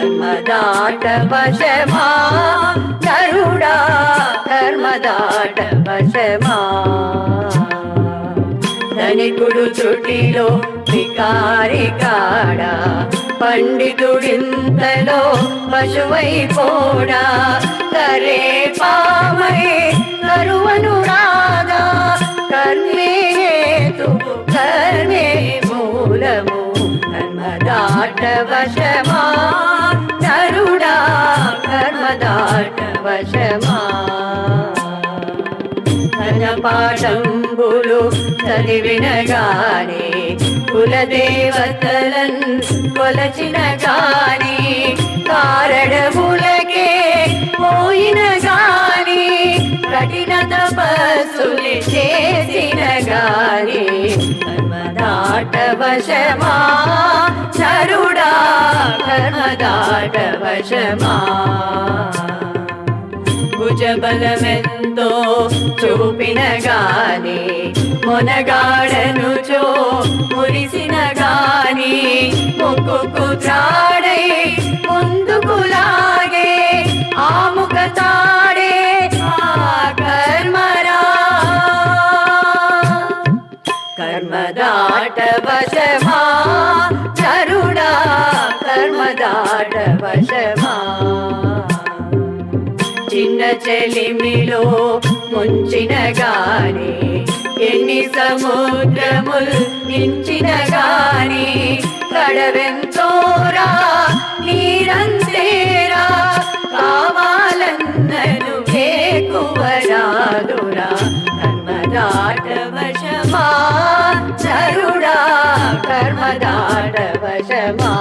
ధర్మదాట వశమా నరుడా ధర్మదాట వశమా ధనికుడు చుటిలో వికారి కాడ పండితుడింతలో పశువైపోడా కరే పామై కరువను రాదా కర్మే హేతు కర్మే మూలము కర్మదాట వశమా కర్మదాట ధన పాఠంబులు చదివిన గాని కులదేవతలన్ కొలచిన గాని కారణములకే పోయిన గాని కఠిన తపస్సులు చేసిన గాని కర్మదాట వశమా నరుడా కర్మదాట వశమా భుజబలమెంతో చూపిన గాని మొనగాడను చో మురిసిన గాని ముక్కు త్రాడై ముందుకు లాగే ఆముక తాడే ఆ కర్మరా. కర్మదాట వశమా చరుడా కర్మదాట వశమా చెలిమిలో ముంచిన గాని ఎన్ని సముద్రముల్ నించిన గాని కడవెంతోరా నీరంతేరా కావాలన్నను కేకువరాదురా కర్మదాట వశమా చరుడా కర్మదాట వశమా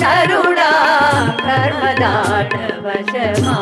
కర్మదాట వశమా నరుడా కర్మదాట వశమా